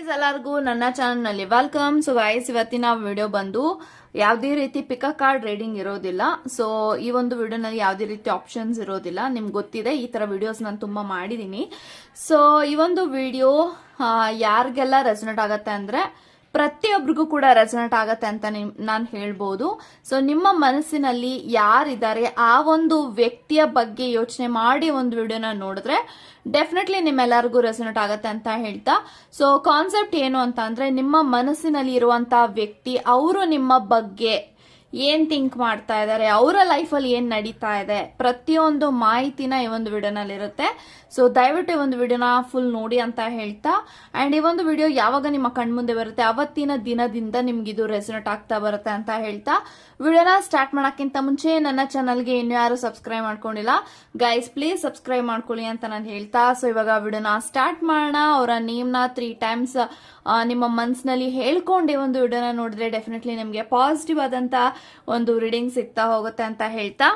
Guys ಎಲ್ಲರಿಗೂ ನನ್ನ ಚಾನಲ್ನಲ್ಲಿ ವೆಲ್ಕಮ್ ಸೊ ಗೈಸ್ ಇವತ್ತಿನ ವಿಡಿಯೋ ಬಂದು ಯಾವುದೇ ರೀತಿ ಪಿಕ ಕಾರ್ಡ್ ರೀಡಿಂಗ್ ಇರೋದಿಲ್ಲ. ಸೊ ಈ ಒಂದು ವಿಡಿಯೋನಲ್ಲಿ ಯಾವುದೇ ರೀತಿ ಆಪ್ಷನ್ಸ್ ಇರೋದಿಲ್ಲ. ನಿಮ್ಗೆ ಗೊತ್ತಿದೆ, ಈ ತರ ವಿಡಿಯೋಸ್ ನಾನು ತುಂಬಾ ಮಾಡಿದ್ದೀನಿ ಸೊ ಈ ಒಂದು ವಿಡಿಯೋ ಯಾರಿಗೆಲ್ಲ ರೆಸನೇಟ್ ಆಗತ್ತೆ ಅಂದ್ರೆ ಪ್ರತಿಯೊಬ್ಬರಿಗೂ ಕೂಡ ರೆಸನೇಟ್ ಆಗತ್ತೆ ಅಂತ ನಾನು ಹೇಳ್ಬೋದು. ಸೊ ನಿಮ್ಮ ಮನಸ್ಸಿನಲ್ಲಿ ಯಾರಿದ್ದಾರೆ, ಆ ಒಂದು ವ್ಯಕ್ತಿಯ ಬಗ್ಗೆ ಯೋಚನೆ ಮಾಡಿ ಒಂದು ವಿಡಿಯೋನ ನೋಡಿದ್ರೆ ಡೆಫಿನೆಟ್ಲಿ ನಿಮ್ಮೆಲ್ಲರಿಗೂ ರೆಸನೇಟ್ ಆಗತ್ತೆ ಅಂತ ಹೇಳ್ತಾ. ಸೊ ಕಾನ್ಸೆಪ್ಟ್ ಏನು ಅಂತ ಅಂದ್ರೆ ನಿಮ್ಮ ಮನಸ್ಸಿನಲ್ಲಿ ಇರುವಂತಹ ವ್ಯಕ್ತಿ, ಅವರು ನಿಮ್ಮ ಬಗ್ಗೆ ಏನ್ ಥಿಂಕ್ ಮಾಡ್ತಾ ಇದ್ದಾರೆ ಅವರ ಲೈಫಲ್ಲಿ ಏನ್ ನಡೀತಾ ಇದೆ, ಪ್ರತಿಯೊಂದು ಮಾಹಿತಿನ ಈ ಒಂದು ವಿಡಿಯೋನಲ್ಲಿ ಇರುತ್ತೆ. ಸೊ ದಯವಿಟ್ಟು ಈ ಒಂದು ವಿಡಿಯೋನ ಫುಲ್ ನೋಡಿ ಅಂತ ಹೇಳ್ತಾ ಅಂಡ್ ಈ ಒಂದು ವಿಡಿಯೋ ಯಾವಾಗ ನಿಮ್ಮ ಕಣ್ಮುಂದೆ ಬರುತ್ತೆ, ಅವತ್ತಿನ ದಿನದಿಂದ ನಿಮ್ಗೆ ಇದು ರೆಸನೇಟ್ ಆಗ್ತಾ ಬರುತ್ತೆ ಅಂತ ಹೇಳ್ತಾ ವಿಡಿಯೋನ ಸ್ಟಾರ್ಟ್ ಮಾಡೋಕ್ಕಿಂತ ಮುಂಚೆ ನನ್ನ ಚಾನಲ್ಗೆ ಇನ್ನು ಯಾರು ಸಬ್ಸ್ಕ್ರೈಬ್ ಮಾಡ್ಕೊಂಡಿಲ್ಲ ಗೈಸ್ ಪ್ಲೀಸ್ ಸಬ್ಸ್ಕ್ರೈಬ್ ಮಾಡ್ಕೊಳ್ಳಿ ಅಂತ ನಾನು ಹೇಳ್ತಾ ಸೊ ಇವಾಗ ವಿಡಿಯೋನ ಸ್ಟಾರ್ಟ್ ಮಾಡೋಣ. ಅವರ ನೇಮ್ನ ತ್ರೀ ಟೈಮ್ಸ್ ನಿಮ್ಮ ಮನ್ಸಿನಲ್ಲಿ ಹೇಳ್ಕೊಂಡು ಒಂದು ವಿಡಿಯೋನ ನೋಡಿದ್ರೆ ಡೆಫಿನೆಟ್ಲಿ ನಿಮಗೆ ಪಾಸಿಟಿವ್ ಆದಂತ ಒಂದು ರೀಡಿಂಗ್ ಸಿಗ್ತಾ ಹೋಗುತ್ತೆ ಅಂತ ಹೇಳ್ತಾ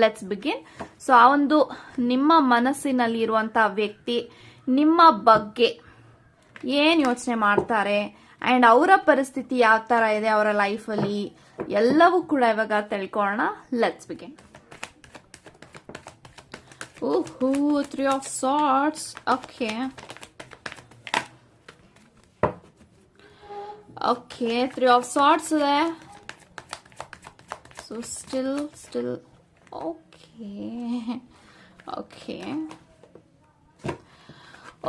ಲೆಟ್ಸ್ ಬಿಗಿನ್ ಸೊ ಆ ಒಂದು ನಿಮ್ಮ ಮನಸ್ಸಿನಲ್ಲಿ ಇರುವಂತ ವ್ಯಕ್ತಿ ನಿಮ್ಮ ಬಗ್ಗೆ ಏನ್ ಯೋಚನೆ ಮಾಡ್ತಾರೆ? ಅಂಡ್ ಅವರ ಪರಿಸ್ಥಿತಿ ಯಾವ ತರ ಇದೆ ಅವರ ಲೈಫಲ್ಲಿ ಎಲ್ಲವೂ ಕೂಡ ಇವಾಗ ತಿಳ್ಕೊಳ್ಳೋಣ. ಲೆಟ್ಸ್ ಬಿಗಿನ್ ಓಹೋ three of swords okay okay three of swords ಇದೆ. So still still okay okay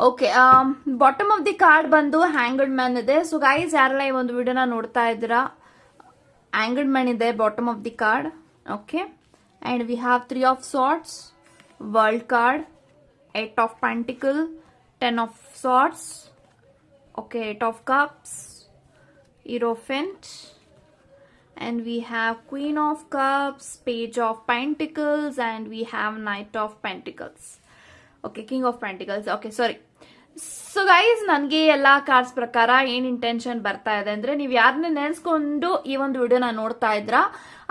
okay bottom of the card ಬಂದು ಹ್ಯಾಂಗಡ್ ಮ್ಯಾನ್ ಇದೆ. ಸೊ ಗೈಸ್ ಯಾರೆಲ್ಲ ಈ ಒಂದು ವಿಡಿಯೋನ ನೋಡ್ತಾ ಇದ್ದೀರಾ? ಹ್ಯಾಂಗಡ್ ಮ್ಯಾನ್ ಇದೆ bottom of the card okay and we have three of swords world card eight of pentacles ten of swords okay eight of cups hierophant. And we have queen of cups, page of pentacles, and we have knight of pentacles. Okay, king of pentacles. Okay, sorry. So guys ನನಗೆ ಎಲ್ಲ cards ಪ್ರಕಾರ ಏನ್ intention ಬರ್ತಾ ಇದೆ ಅಂದ್ರೆ ನೀವು ಯಾರನ್ನ ನೆನೆಸ್ಕೊಂಡು ಈ ಒಂದು ವಿಡಿಯೋನ ನೋಡ್ತಾ ಇದ್ರ,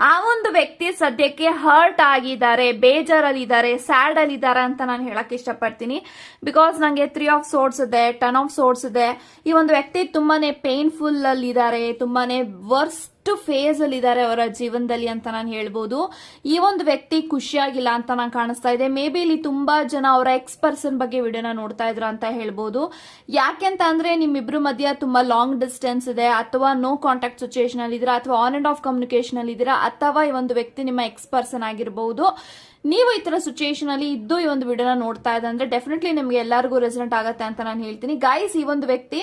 ಆ ಒಂದು ವ್ಯಕ್ತಿ ಸದ್ಯಕ್ಕೆ ಹರ್ಟ್ ಆಗಿದ್ದಾರೆ, ಬೇಜಾರಲ್ಲಿದ್ದಾರೆ ಸ್ಯಾಡ್ ಅಲ್ಲಿದ್ದಾರೆ ಅಂತ ನಾನು ಹೇಳಕ್ ಇಷ್ಟಪಡ್ತೀನಿ. ಬಿಕಾಸ್ ನಂಗೆ ತ್ರೀ ಆಫ್ ಸೋರ್ಸ್ ಇದೆ ಟನ್ ಆಫ್ ಸೋರ್ಸ್ ಇದೆ. ಈ ಒಂದು ವ್ಯಕ್ತಿ ತುಂಬಾನೇ ಪೇನ್ಫುಲ್ ಅಲ್ಲಿ ಇದ್ದಾರೆ ತುಂಬಾನೇ ವರ್ಸ್ಟ್ ಫೇಸ್ ಅಲ್ಲಿ ಇದ್ದಾರೆ ಅವರ ಜೀವನದಲ್ಲಿ ಅಂತ ನಾನು ಹೇಳ್ಬೋದು. ಈ ಒಂದು ವ್ಯಕ್ತಿ ಖುಷಿಯಾಗಿಲ್ಲ ಅಂತ ನಾನು ಕಾಣಿಸ್ತಾ ಇದೆ. ಮೇ ಬಿ ಇಲ್ಲಿ ತುಂಬಾ ಜನ ಅವರ ಎಕ್ಸ್ ಪರ್ಸನ್ ಬಗ್ಗೆ ವಿಡಿಯೋನ ನೋಡ್ತಾ ಇದ್ರ ಅಂತ ಹೇಳ್ಬೋದು. ಯಾಕೆಂತ ಅಂದ್ರೆ ನಿಮ್ಮಿಬ್ರು ಮಧ್ಯ ತುಂಬಾ ಲಾಂಗ್ ಡಿಸ್ಟೆನ್ಸ್ ಇದೆ ಅಥವಾ ನೋ ಕಾಂಟ್ಯಾಕ್ಟ್ ಸಿಚುಯೇಷನ್ ಅಲ್ಲಿ ಇದ್ದೀರಾ ಅಥವಾ ಆನ್ ಅಂಡ್ ಆಫ್ ಕಮ್ಯುನಿಕೇಶನ್ ಅಲ್ಲಿ ಇದ್ದೀರಾ ಅಥವಾ ಈ ಒಂದು ವ್ಯಕ್ತಿ ನಿಮ್ಮ ಎಕ್ಸ್ ಪರ್ಸನ್ ಆಗಿರಬಹುದು ನೀವು ಈ ತರ ಸಿಚುಯೇಷನ್ ಅಲ್ಲಿ ಇದ್ದು ಈ ಒಂದು ವಿಡಿಯೋನ ನೋಡ್ತಾ ಇದೆ ಅಂದ್ರೆ ಡೆಫಿನೆಟ್ಲಿ ನಿಮ್ಗೆ ಎಲ್ಲರಿಗೂ ರೆಸಿಡೆಂಟ್ ಆಗುತ್ತೆ ಅಂತ ನಾನು ಹೇಳ್ತೀನಿ. ಗೈಸ್ ಈ ಒಂದು ವ್ಯಕ್ತಿ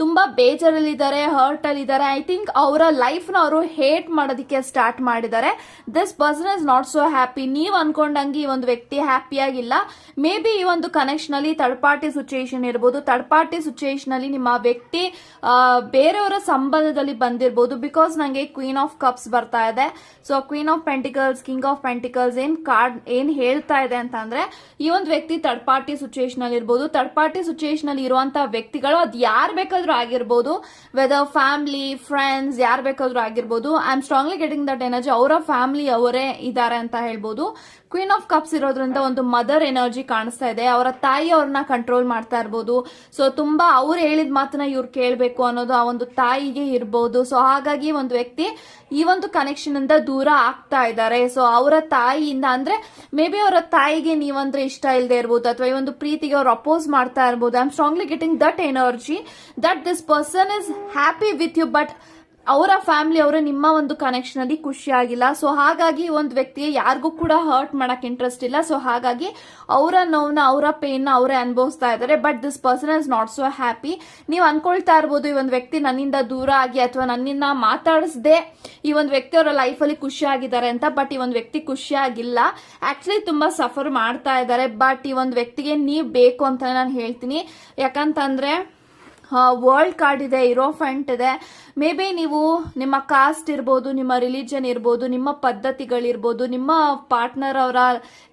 ತುಂಬಾ ಬೇಜಾರಲ್ಲಿದ್ದಾರೆ ಹರ್ಟ್ ಅಲ್ಲಿ ಇದ್ದಾರೆ ಐ ಥಿಂಕ್ ಅವರ ಲೈಫ್ನ ಅವರು ಹೇಟ್ ಮಾಡೋದಕ್ಕೆ ಸ್ಟಾರ್ಟ್ ಮಾಡಿದ್ದಾರೆ. This person is not so happy ನೀವು ಅನ್ಕೊಂಡಂಗೆ ಈ ಒಂದು ವ್ಯಕ್ತಿ ಹ್ಯಾಪಿಯಾಗಿಲ್ಲ ಮೇ ಬಿ ಈ ಒಂದು ಕನೆಕ್ಷನ್ ಅಲ್ಲಿ ಥರ್ಡ್ ಪಾರ್ಟಿ ಸಿಚುಯೇಷನ್ ಇರಬಹುದು ಥರ್ಡ್ ಪಾರ್ಟಿ ಸಿಚುಯೇಷನ್ ಅಲ್ಲಿ ನಿಮ್ಮ ವ್ಯಕ್ತಿ ಬೇರೆಯವರ ಸಂಬಂಧದಲ್ಲಿ ಬಂದಿರಬಹುದು ಬಿಕಾಸ್ ನಂಗೆ ಕ್ವೀನ್ ಆಫ್ ಕಪ್ಸ್ ಬರ್ತಾ ಇದೆ. So queen of pentacles king of pentacles ಏನ್ ಕಾರ್ಡ್ ಏನ್ ಹೇಳ್ತಾ ಇದೆ ಅಂತ ಅಂದ್ರೆ ಈ ಒಂದು ವ್ಯಕ್ತಿ ಥರ್ಡ್ ಪಾರ್ಟಿ ಸಿಚುಯೇಷನ್ ಅಲ್ಲಿ ಇರ್ಬೋದು ಥರ್ಡ್ ಪಾರ್ಟಿ ಸಿಚುಯೇಷನ್ ಅಲ್ಲಿ ಇರುವಂತಹ ವ್ಯಕ್ತಿಗಳು, ಅದ್ ಯಾರು ಬೇಕಾದ್ರೂ ಆಗಿರ್ಬೋದು ವೆದರ್ ಫ್ಯಾಮಿಲಿ ಫ್ರೆಂಡ್ಸ್ ಯಾರು ಬೇಕಾದ್ರೂ ಆಗಿರ್ಬೋದು I am strongly getting that energy ಅವರ ಫ್ಯಾಮಿಲಿ ಅವರೇ ಇದ್ದಾರೆ ಅಂತ ಹೇಳ್ಬೋದು. ಕ್ವೀನ್ ಆಫ್ ಕಪ್ಸ್ ಇರೋದ್ರಿಂದ ಒಂದು ಮದರ್ ಎನರ್ಜಿ ಕಾಣಿಸ್ತಾ ಇದೆ. ಅವರ ತಾಯಿ ಅವ್ರನ್ನ ಕಂಟ್ರೋಲ್ ಮಾಡ್ತಾ ಇರ್ಬೋದು. ಸೊ ತುಂಬಾ ಅವ್ರು ಹೇಳಿದ ಮಾತನ್ನ ಇವ್ರು ಕೇಳಬೇಕು ಅನ್ನೋದು ಆ ಒಂದು ತಾಯಿಗೆ ಇರ್ಬೋದು. ಸೊ ಹಾಗಾಗಿ ಒಂದು ವ್ಯಕ್ತಿ ಈ ಒಂದು ಕನೆಕ್ಷನ್ ಇಂದ ದೂರ ಆಗ್ತಾ ಇದ್ದಾರೆ. ಸೊ ಅವರ ತಾಯಿಯಿಂದ ಅಂದ್ರೆ ಮೇ ಬಿ ಅವರ ತಾಯಿಗೆ ನೀವಂದ್ರೆ ಇಷ್ಟ ಇಲ್ಲದೆ ಇರ್ಬೋದು ಅಥವಾ ಈ ಒಂದು ಪ್ರೀತಿಗೆ ಅವ್ರು ಅಪೋಸ್ ಮಾಡ್ತಾ ಇರ್ಬೋದು. I am strongly getting that energy that this person is happy with you but ಅವರ ಫ್ಯಾಮಿಲಿ ಅವರು ನಿಮ್ಮ ಒಂದು ಕನೆಕ್ಷನ್ ಅಲ್ಲಿ ಖುಷಿಯಾಗಿಲ್ಲ ಸೊ ಹಾಗಾಗಿ ಒಂದು ವ್ಯಕ್ತಿಗೆ ಯಾರಿಗೂ ಕೂಡ ಹರ್ಟ್ ಮಾಡಕ್ ಇಂಟ್ರೆಸ್ಟ್ ಇಲ್ಲ. ಸೊ ಹಾಗಾಗಿ ಅವರ ನೋವ್ನ, ಅವರ ಪೇನ್ ಅವರೇ ಅನುಭವಿಸ್ತಾ ಇದ್ದಾರೆ. But this person is not so happy ನೀವು ಅನ್ಕೊಳ್ತಾ ಇರ್ಬೋದು, ಈ ಒಂದು ವ್ಯಕ್ತಿ ನನ್ನಿಂದ ದೂರ ಆಗಿ ಅಥವಾ ನನ್ನಿಂದ ಮಾತಾಡಿಸದೆ ಈ ಒಂದು ವ್ಯಕ್ತಿ ಅವರ ಲೈಫ್ ಅಲ್ಲಿ ಖುಷಿಯಾಗಿದ್ದಾರೆ ಅಂತ ಬಟ್ ಈ ಒಂದು ವ್ಯಕ್ತಿ ಖುಷಿಯಾಗಿಲ್ಲ ಆಕ್ಚುಲಿ ತುಂಬಾ ಸಫರ್ ಮಾಡ್ತಾ ಇದ್ದಾರೆ. ಬಟ್ ಈ ಒಂದು ವ್ಯಕ್ತಿಗೆ ನೀವು ಬೇಕು ಅಂತ ನಾನು ಹೇಳ್ತೀನಿ. ಯಾಕಂತಂದ್ರೆ ವರ್ಲ್ಡ್ ಕಾರ್ಡ್ ಇದೆ ಇರೋಫೆಂಟ್ ಇದೆ. ಮೇ ಬಿ ನೀವು ನಿಮ್ಮ ಕಾಸ್ಟ್ ಇರ್ಬೋದು, ನಿಮ್ಮ ರಿಲಿಜನ್ ಇರ್ಬೋದು, ನಿಮ್ಮ ಪದ್ಧತಿಗಳಿರ್ಬೋದು, ನಿಮ್ಮ ಪಾರ್ಟ್ನರ್ ಅವರ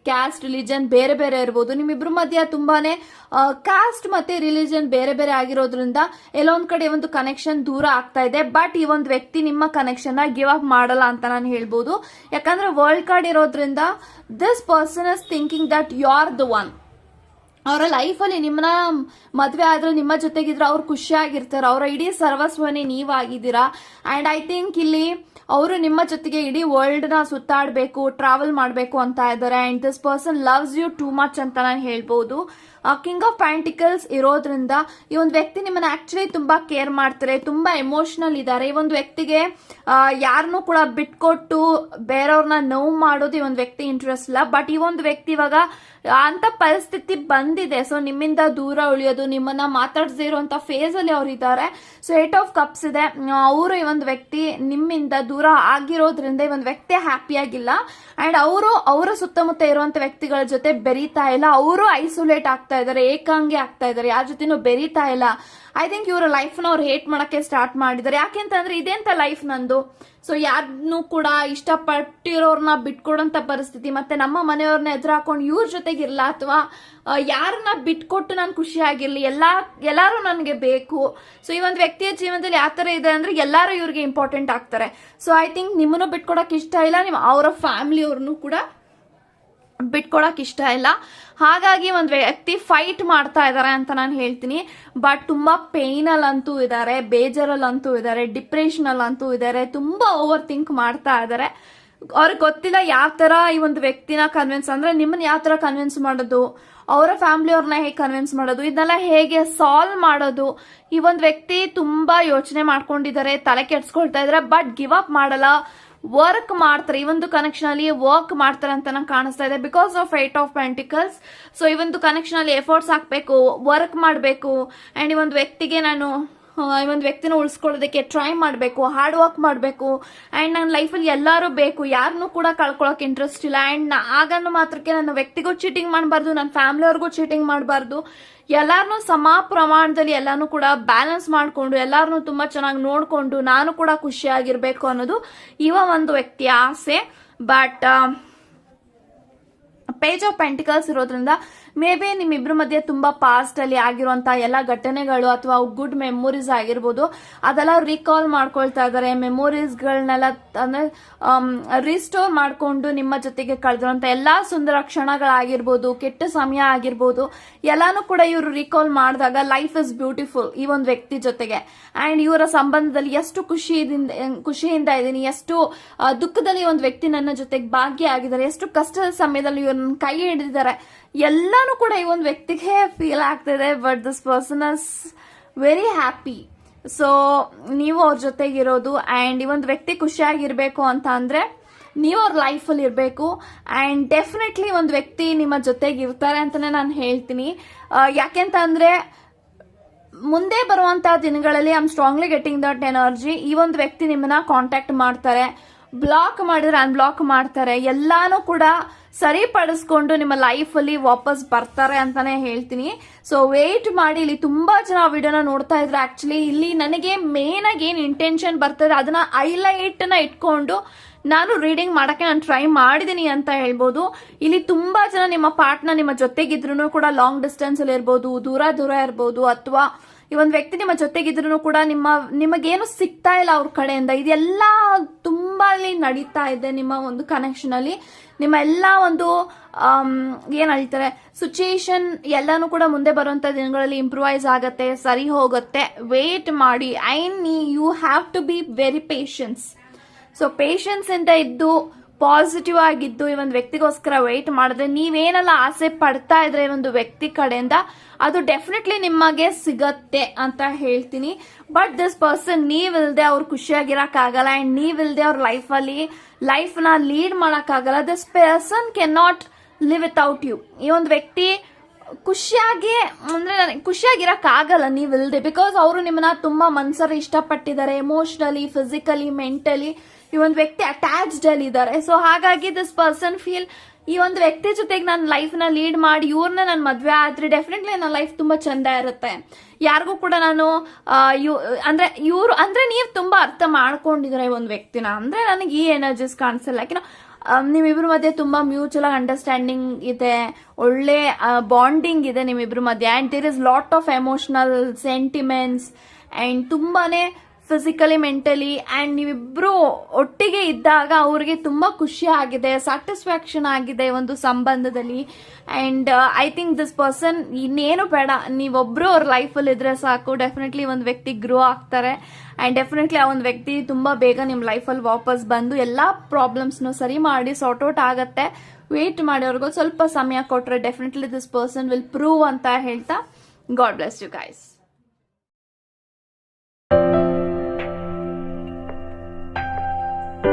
ಕ್ಯಾಸ್ಟ್ ರಿಲಿಜನ್ ಬೇರೆ ಬೇರೆ ಇರ್ಬೋದು, ನಿಮ್ಮಿಬ್ರ ಮಧ್ಯ ತುಂಬಾನೇ ಕಾಸ್ಟ್ ಮತ್ತೆ ರಿಲಿಜನ್ ಬೇರೆ ಬೇರೆ ಆಗಿರೋದ್ರಿಂದ ಎಲ್ಲೊಂದ್ ಕಡೆ ಒಂದು ಕನೆಕ್ಷನ್ ದೂರ ಆಗ್ತಾ ಇದೆ. ಬಟ್ ಈ ಒಂದು ವ್ಯಕ್ತಿ ನಿಮ್ಮ ಕನೆಕ್ಷನ್ನ ಗಿವ್ ಅಪ್ ಮಾಡಲ್ಲ ಅಂತ ನಾನು ಹೇಳ್ಬೋದು. ಯಾಕಂದ್ರೆ ವರ್ಲ್ಡ್ ಕಾರ್ಡ್ ಇರೋದ್ರಿಂದ this person is thinking that you are the one ಅವರ ಲೈಫಲ್ಲಿ ನಿಮ್ಮನ್ನ ಮದುವೆ ಆದ್ರೆ ನಿಮ್ಮ ಜೊತೆಗಿದ್ರೆ ಅವ್ರು ಖುಷಿಯಾಗಿರ್ತಾರೆ. ಅವರ ಇಡೀ ಸರ್ವಸ್ವನೇ ನೀವಾಗಿದ್ದೀರಾ? ಆ್ಯಂಡ್ ಐ ಥಿಂಕ್ ಇಲ್ಲಿ ಅವರು ನಿಮ್ಮ ಜೊತೆಗೆ ಇಡೀ ವರ್ಲ್ಡ್ನ ಸುತ್ತಾಡಬೇಕು ಟ್ರಾವೆಲ್ ಮಾಡಬೇಕು ಅಂತ ಇದ್ದಾರೆ. And this person loves you too much ಅಂತ ನಾನು ಹೇಳ್ಬೋದು. ಕಿಂಗ್ ಆಫ್ ಪ್ಯಾಂಟಿಕಲ್ಸ್ ಇರೋದ್ರಿಂದ ಈ ಒಂದು ವ್ಯಕ್ತಿ ನಿಮ್ಮನ್ನ ಆಕ್ಚುಲಿ ತುಂಬಾ ಕೇರ್ ಮಾಡ್ತಾರೆ, ತುಂಬಾ ಎಮೋಷನಲ್ ಇದ್ದಾರೆ. ಈ ಒಂದು ವ್ಯಕ್ತಿಗೆ ಯಾರನ್ನೂ ಕೂಡ ಬಿಟ್ಕೊಟ್ಟು ಬೇರೆಯವ್ರನ್ನ ನೋವು ಮಾಡೋದು ಈ ಒಂದು ವ್ಯಕ್ತಿ ಇಂಟ್ರೆಸ್ಟ್ ಇಲ್ಲ. ಬಟ್ ಈ ಒಂದು ವ್ಯಕ್ತಿ ಇವಾಗ ಅಂತ ಪರಿಸ್ಥಿತಿ ಬಂದಿದೆ. ಸೊ ನಿಮ್ಮಿಂದ ದೂರ ಉಳಿಯೋದು, ನಿಮ್ಮನ್ನ ಮಾತಾಡದೇ ಇರುವಂತ ಫೇಸ್ ಅಲ್ಲಿ ಅವ್ರು ಇದ್ದಾರೆ. ಸೊ ಏಟ್ ಆಫ್ ಕಪ್ಸ್ ಇದೆ. ಅವರು ಈ ಒಂದು ವ್ಯಕ್ತಿ ನಿಮ್ಮಿಂದ ದೂರ ಆಗಿರೋದ್ರಿಂದ ಈ ಒಂದು ವ್ಯಕ್ತಿ ಹ್ಯಾಪಿ ಆಗಿಲ್ಲ. ಅಂಡ್ ಅವರು, ಅವರ ಸುತ್ತಮುತ್ತ ಇರುವಂತ ವ್ಯಕ್ತಿಗಳ ಜೊತೆ ಬೆರೀತಾ ಇಲ್ಲ. ಅವರು ಐಸೋಲೇಟ್ ಆಗ್ತಾ ಇದ್ದಾರೆ, ಏಕಾಂಗಿ ಆಗ್ತಾ ಇದ್ದಾರೆ, ಯಾರ ಜೊತೆನೂ ಬೆರೀತಾ ಇಲ್ಲ. ಐ ಥಿಂಕ್ ಇವರ ಲೈಫ್ನ ಅವ್ರು ಹೇಟ್ ಮಾಡಕ್ಕೆ ಸ್ಟಾರ್ಟ್ ಮಾಡಿದ್ದಾರೆ. ಯಾಕೆಂತಂದ್ರೆ ಇದೆಂತ ಲೈಫ್ ನಂದು? ಸೊ ಯಾರನ್ನೂ ಕೂಡ ಇಷ್ಟಪಟ್ಟಿರೋರ್ನ ಬಿಟ್ಕೊಡೋಂಥ ಪರಿಸ್ಥಿತಿ, ಮತ್ತೆ ನಮ್ಮ ಮನೆಯವ್ರನ್ನ ಎದುರು ಹಾಕೊಂಡು ಇವ್ರ ಜೊತೆಗಿರಲ್ಲ ಅಥವಾ ಯಾರನ್ನ ಬಿಟ್ಕೊಟ್ಟು ನಾನು ಖುಷಿಯಾಗಿರ್ಲಿ, ಎಲ್ಲ, ಎಲ್ಲರೂ ನನಗೆ ಬೇಕು. ಸೊ ಈ ಒಂದು ವ್ಯಕ್ತಿಯ ಜೀವನದಲ್ಲಿ ಯಾವ ಥರ ಇದೆ ಅಂದ್ರೆ ಎಲ್ಲರೂ ಇವ್ರಿಗೆ ಇಂಪಾರ್ಟೆಂಟ್ ಆಗ್ತಾರೆ. ಸೊ ಐ ಥಿಂಕ್ ನಿಮ್ಮನ್ನು ಬಿಟ್ಕೊಡಕ್ಕೆ ಇಷ್ಟ ಇಲ್ಲ, ನಿಮ್ಮ, ಅವರ ಫ್ಯಾಮಿಲಿಯವ್ರನ್ನೂ ಕೂಡ ಬಿಟ್ಕೊಳಕ್ ಇಷ್ಟ ಇಲ್ಲ. ಹಾಗಾಗಿ ಒಂದು ವ್ಯಕ್ತಿ ಫೈಟ್ ಮಾಡ್ತಾ ಇದ್ದಾರೆ ಅಂತ ನಾನು ಹೇಳ್ತೀನಿ. ಬಟ್ ತುಂಬಾ ಇದ್ದಾರೆ ಬೇಜಾರಲ್ಲಂತೂ ಇದ್ದಾರೆ ಡಿಪ್ರೆಷನ್ ಅಂತೂ ಇದ್ದಾರೆ ತುಂಬಾ ಓವರ್ ಥಿಂಕ್ ಮಾಡ್ತಾ ಇದ್ದಾರೆ ಅವ್ರಿಗೆ ಗೊತ್ತಿಲ್ಲ ಯಾವ ತರ ಈ ಒಂದು ವ್ಯಕ್ತಿನ ಕನ್ವಿನ್ಸ್ ಅಂದ್ರೆ ನಿಮ್ಮನ್ನ ಯಾವ ತರ ಕನ್ವಿನ್ಸ್ ಮಾಡೋದು, ಅವರ ಫ್ಯಾಮಿಲಿಯವ್ರನ್ನ ಹೇಗೆ ಕನ್ವಿನ್ಸ್ ಮಾಡೋದು, ಇದನ್ನೆಲ್ಲ ಹೇಗೆ ಸಾಲ್ವ್ ಮಾಡೋದು. ಈ ಒಂದು ವ್ಯಕ್ತಿ ತುಂಬಾ ಯೋಚನೆ ಮಾಡ್ಕೊಂಡಿದ್ದಾರೆ ತಲೆ ಕೆಡ್ಸ್ಕೊಳ್ತಾ ಇದ್ದಾರೆ ಬಟ್ ಗಿವ್ ಅಪ್ ಮಾಡಲ್ಲ. ವರ್ಕ್ ಮಾಡ್ತಾರೆ. ಈ ಒಂದು ಕನೆಕ್ಷನ್ ಅಲ್ಲಿ ವರ್ಕ್ ಮಾಡ್ತಾರೆ ಅಂತ ನಂಗೆ ಕಾಣಿಸ್ತಾ ಇದೆ. Because of eight of pentacles so ಈ ಒಂದು ಕನೆಕ್ಷನ್ ಅಲ್ಲಿ ಎಫರ್ಟ್ಸ್ ಹಾಕಬೇಕು ವರ್ಕ್ ಮಾಡಬೇಕು. ಅಂಡ್ ಈ ಒಂದು ವ್ಯಕ್ತಿಗೆ ನಾನು ಈ ಒಂದು ವ್ಯಕ್ತಿನ ಉಳಿಸ್ಕೊಳ್ಳೋದಕ್ಕೆ ಟ್ರೈ ಮಾಡಬೇಕು ಹಾರ್ಡ್ ವರ್ಕ್ ಮಾಡಬೇಕು ಆ್ಯಂಡ್ ನನ್ನ ಲೈಫಲ್ಲಿ ಎಲ್ಲರೂ ಬೇಕು ಯಾರನ್ನೂ ಕೂಡ ಕಳ್ಕೊಳ್ಳೋಕೆ ಇಂಟ್ರೆಸ್ಟ್ ಇಲ್ಲ ಆ್ಯಂಡ್ ಆಗನ್ನು ಮಾತ್ರಕ್ಕೆ ನನ್ನ ವ್ಯಕ್ತಿಗೂ ಚೀಟಿಂಗ್ ಮಾಡಬಾರ್ದು ನನ್ನ ಫ್ಯಾಮಿಲಿಯವ್ರಿಗೂ ಚೀಟಿಂಗ್ ಮಾಡಬಾರ್ದು ಎಲ್ಲರನ್ನೂ ಸಮ ಪ್ರಮಾಣದಲ್ಲಿ ಎಲ್ಲಾನು ಕೂಡ ಬ್ಯಾಲೆನ್ಸ್ ಮಾಡಿಕೊಂಡು ಎಲ್ಲರನ್ನೂ ತುಂಬ ಚೆನ್ನಾಗಿ ನೋಡಿಕೊಂಡು, ನಾನು ಕೂಡ ಖುಷಿಯಾಗಿರಬೇಕು ಅನ್ನೋದು ಇವ ಒಂದು ವ್ಯಕ್ತಿಯ ಆಸೆ. ಬಟ್ ಪೇಜ್ ಆಫ್ ಪೆಂಟಿಕಲ್ಸ್ ಇರೋದ್ರಿಂದ ಮೇ ಬಿ ನಿಮ್ಮಿಬ್ರ ಮಧ್ಯೆ ತುಂಬಾ ಪಾಸ್ಟ್ ಅಲ್ಲಿ ಆಗಿರುವಂತಹ ಎಲ್ಲ ಘಟನೆಗಳು ಅಥವಾ ಗುಡ್ ಮೆಮೊರೀಸ್ ಆಗಿರ್ಬೋದು. ಅದೆಲ್ಲ ರೀಕಾಲ್ ಮಾಡ್ಕೊಳ್ತಾ ಇದ್ದಾರೆ ಮೆಮೊರೀಸ್ಗಳನ್ನೆಲ್ಲ ಅಂದ್ರೆ ರಿಸ್ಟೋರ್ ಮಾಡಿಕೊಂಡು ನಿಮ್ಮ ಜೊತೆಗೆ ಕಳೆದಿರುವಂತ ಎಲ್ಲಾ ಸುಂದರ ಕ್ಷಣಗಳಾಗಿರ್ಬೋದು, ಕೆಟ್ಟ ಸಮಯ ಆಗಿರ್ಬೋದು, ಎಲ್ಲಾನು ಕೂಡ ಇವರು ರೀಕಾಲ್ ಮಾಡಿದಾಗ ಲೈಫ್ ಇಸ್ ಬ್ಯೂಟಿಫುಲ್ ಈ ಒಂದು ವ್ಯಕ್ತಿ ಜೊತೆಗೆ. ಅಂಡ್ ಇವರ ಸಂಬಂಧದಲ್ಲಿ ಎಷ್ಟು ಖುಷಿಯಿಂದ ಖುಷಿಯಿಂದ ಇದ್ದೀನಿ, ಎಷ್ಟು ದುಃಖದಲ್ಲಿ ಒಂದು ವ್ಯಕ್ತಿ ನನ್ನ ಜೊತೆಗೆ ಭಾಗ್ಯ ಆಗಿದ್ದಾರೆ ಎಷ್ಟು ಕಷ್ಟದ ಸಮಯದಲ್ಲಿ ಇವ್ರನ್ನ ಕೈ ಹಿಡಿದಿದ್ದಾರೆ. ಎಲ್ಲಾನು ಕೂಡ ಈ ಒಂದು ವ್ಯಕ್ತಿಗೆ ಫೀಲ್ ಆಗ್ತಿದೆ but this person is very happy so ನೀವು ಅವ್ರ ಜೊತೆಗಿರೋದು ಆ್ಯಂಡ್ ಈ ಒಂದು ವ್ಯಕ್ತಿ ಖುಷಿಯಾಗಿರ್ಬೇಕು ಅಂತ ಅಂದರೆ ನೀವು ಅವ್ರ ಲೈಫಲ್ಲಿ ಇರಬೇಕು ಆ್ಯಂಡ್ ಡೆಫಿನೆಟ್ಲಿ ಒಂದು ವ್ಯಕ್ತಿ ನಿಮ್ಮ ಜೊತೆಗೆ ಇರ್ತಾರೆ ಅಂತಲೇ ನಾನು ಹೇಳ್ತೀನಿ. ಯಾಕೆ ಯಾಕೆಂತ ಅಂದ್ರೆ ಮುಂದೆ ಬರುವಂತಹ ದಿನಗಳಲ್ಲಿ I am strongly getting that energy ಈ ಒಂದು ವ್ಯಕ್ತಿ ನಿಮ್ಮನ್ನ ಕಾಂಟ್ಯಾಕ್ಟ್ ಮಾಡ್ತಾರೆ. ಬ್ಲಾಕ್ ಮಾಡಿದ್ರೆ ಅನ್ಬ್ಲಾಕ್ ಮಾಡ್ತಾರೆ. ಎಲ್ಲಾನು ಕೂಡ ಸರಿಪಡಿಸ್ಕೊಂಡು ನಿಮ್ಮ ಲೈಫಲ್ಲಿ ವಾಪಸ್ ಬರ್ತಾರೆ ಅಂತಾನೆ ಹೇಳ್ತೀನಿ. ಸೊ ವೇಟ್ ಮಾಡಿ. ಇಲ್ಲಿ ತುಂಬಾ ಜನ ವಿಡಿಯೋನ ನೋಡ್ತಾ ಇದ್ರೆ. ಆಕ್ಚುಲಿ ಇಲ್ಲಿ ನನಗೆ ಮೇನ್ ಆಗಿ ಏನ್ ಇಂಟೆನ್ಷನ್ ಬರ್ತದೆ ಅದನ್ನ ಹೈಲೈಟ್ನ ಇಟ್ಕೊಂಡು ನಾನು ರೀಡಿಂಗ್ ಮಾಡಕ್ಕೆ ನಾನು ಟ್ರೈ ಮಾಡಿದ್ದೀನಿ ಅಂತ ಹೇಳ್ಬೋದು. ಇಲ್ಲಿ ತುಂಬಾ ಜನ ನಿಮ್ಮ ಪಾರ್ಟ್ನ ನಿಮ್ಮ ಜೊತೆಗಿದ್ರು ಕೂಡ ಲಾಂಗ್ ಡಿಸ್ಟೆನ್ಸ್ ಅಲ್ಲಿ ಇರ್ಬೋದು, ದೂರ ದೂರ ಇರ್ಬೋದು, ಅಥವಾ ಈ ಒಂದು ವ್ಯಕ್ತಿ ನಿಮ್ಮ ಜೊತೆಗಿದ್ರು ಕೂಡ ನಿಮ್ಮ, ನಿಮಗೇನು ಸಿಗ್ತಾ ಇಲ್ಲ ಅವ್ರ ಕಡೆಯಿಂದ. ಇದೆಲ್ಲ ತುಂಬಾ ನಡೀತಾ ಇದೆ ನಿಮ್ಮ ಒಂದು ಕನೆಕ್ಷನ್ ಅಲ್ಲಿ. ನಿಮ್ಮ ಎಲ್ಲ ಒಂದು ಏನು ಹೇಳ್ತಾರೆ ಸಿಚುಯೇಷನ್ ಎಲ್ಲಾನು ಕೂಡ ಮುಂದೆ ಬರುವಂತ ದಿನಗಳಲ್ಲಿ ಇಂಪ್ರೂವೈಸ್ ಆಗತ್ತೆ, ಸರಿ ಹೋಗುತ್ತೆ. ವೇಟ್ ಮಾಡಿ. I need you have to be very patience so patience ಇಂದ ಇದ್ದು ಪಾಸಿಟಿವ್ ಆಗಿದ್ದು ಈ ಒಂದು ವ್ಯಕ್ತಿಗೋಸ್ಕರ ವೆಯ್ಟ್ ಮಾಡಿದ್ರೆ ನೀವೇನೆಲ್ಲ ಆಸೆ ಪಡ್ತಾ ಇದ್ರೆ ಈ ಒಂದು ವ್ಯಕ್ತಿ ಕಡೆಯಿಂದ, ಅದು ಡೆಫಿನೆಟ್ಲಿ ನಿಮಗೆ ಸಿಗತ್ತೆ ಅಂತ ಹೇಳ್ತೀನಿ. ಬಟ್ ದಿಸ್ ಪರ್ಸನ್ ನೀವಿಲ್ದೆ ಅವ್ರು ಖುಷಿಯಾಗಿರಕ್ಕಾಗಲ್ಲ ಆ್ಯಂಡ್ ನೀವಿಲ್ದೆ ಅವ್ರ ಲೈಫಲ್ಲಿ ಲೈಫ್ನ ಲೀಡ್ ಮಾಡೋಕ್ಕಾಗಲ್ಲ this person can not live without you ಈ ಒಂದು ವ್ಯಕ್ತಿ ಖುಷಿಯಾಗಿ, ಅಂದ್ರೆ ನನಗೆ ಖುಷಿಯಾಗಿರಕ್ ಆಗಲ್ಲ ನೀವು ಇಲ್ದೆ. ಬಿಕಾಸ್ ಅವರು ನಿಮ್ಮನ್ನ ತುಂಬಾ ಮನ್ಸರ ಇಷ್ಟಪಟ್ಟಿದ್ದಾರೆ ಎಮೋಷ್ನಲಿ ಫಿಸಿಕಲಿ ಮೆಂಟಲಿ ಈ ಒಂದು ವ್ಯಕ್ತಿ ಅಟ್ಯಾಚ್ಡ್ ಅಲ್ಲಿ ಇದ್ದಾರೆ. ಸೊ ಹಾಗಾಗಿ ದಿಸ್ ಪರ್ಸನ್ ಫೀಲ್ ಈ ಒಂದು ವ್ಯಕ್ತಿ ಜೊತೆಗೆ ನಾನು ಲೈಫ್ನ ಲೀಡ್ ಮಾಡಿ ಇವ್ರನ್ನ ನನ್ನ ಮದುವೆ ಆದ್ರೆ ಡೆಫಿನೆಟ್ಲಿ ನನ್ನ ಲೈಫ್ ತುಂಬಾ ಚಂದ ಇರುತ್ತೆ. ಯಾರಿಗೂ ಕೂಡ ನಾನು ಇವ್- ಅಂದ್ರೆ ಇವ್ರು, ಅಂದ್ರೆ ನೀವು ತುಂಬಾ ಅರ್ಥ ಮಾಡ್ಕೊಂಡಿದ್ರೆ ಒಂದು ವ್ಯಕ್ತಿನ. ಅಂದ್ರೆ ನನಗೆ ಈ ಎನರ್ಜೀಸ್ ಕಾಣಿಸಲ್ಲ. ಯಾಕೆ ನಿಮ್ಮಿಬ್ರ ಮಧ್ಯೆ ತುಂಬಾ ಮ್ಯೂಚುವಲ್ ಅಂಡರ್ಸ್ಟ್ಯಾಂಡಿಂಗ್ ಇದೆ, ಒಳ್ಳೆ ಬಾಂಡಿಂಗ್ ಇದೆ ನಿಮ್ಮಿಬ್ರ ಮಧ್ಯೆ. And there is lot of emotional sentiments and ತುಂಬಾನೇ ಫಿಸಿಕಲಿ ಮೆಂಟಲಿ ಆ್ಯಂಡ್ ನೀವಿಬ್ಬರು ಒಟ್ಟಿಗೆ ಇದ್ದಾಗ ಅವ್ರಿಗೆ ತುಂಬ ಖುಷಿ ಆಗಿದೆ ಸ್ಯಾಟಿಸ್ಫ್ಯಾಕ್ಷನ್ ಆಗಿದೆ ಒಂದು ಸಂಬಂಧದಲ್ಲಿ. And I think this person ಇನ್ನೇನು ಬೇಡ ನೀವೊಬ್ಬರು ಅವ್ರ ಲೈಫಲ್ಲಿ ಇದ್ರೆ ಸಾಕು. ಡೆಫಿನೆಟ್ಲಿ ಒಂದು ವ್ಯಕ್ತಿ ಗ್ರೋ ಆಗ್ತಾರೆ. ಆ್ಯಂಡ್ ಡೆಫಿನೆಟ್ಲಿ ಆ ಒಂದು ವ್ಯಕ್ತಿ ತುಂಬ ಬೇಗ ನಿಮ್ಮ ಲೈಫಲ್ಲಿ ವಾಪಸ್ ಬಂದು ಎಲ್ಲ ಪ್ರಾಬ್ಲಮ್ಸ್ನು ಸರಿ ಮಾಡಿ ಸಾರ್ಟ್ ಔಟ್ ಆಗುತ್ತೆ. ವೇಟ್ ಮಾಡಿ ಸ್ವಲ್ಪ ಸಮಯ ಕೊಟ್ಟರೆ definitely this person will prove ಅಂತ ಹೇಳ್ತಾ ಗಾಡ್ ಬ್ಲೆಸ್ ಯು ಗೈಸ್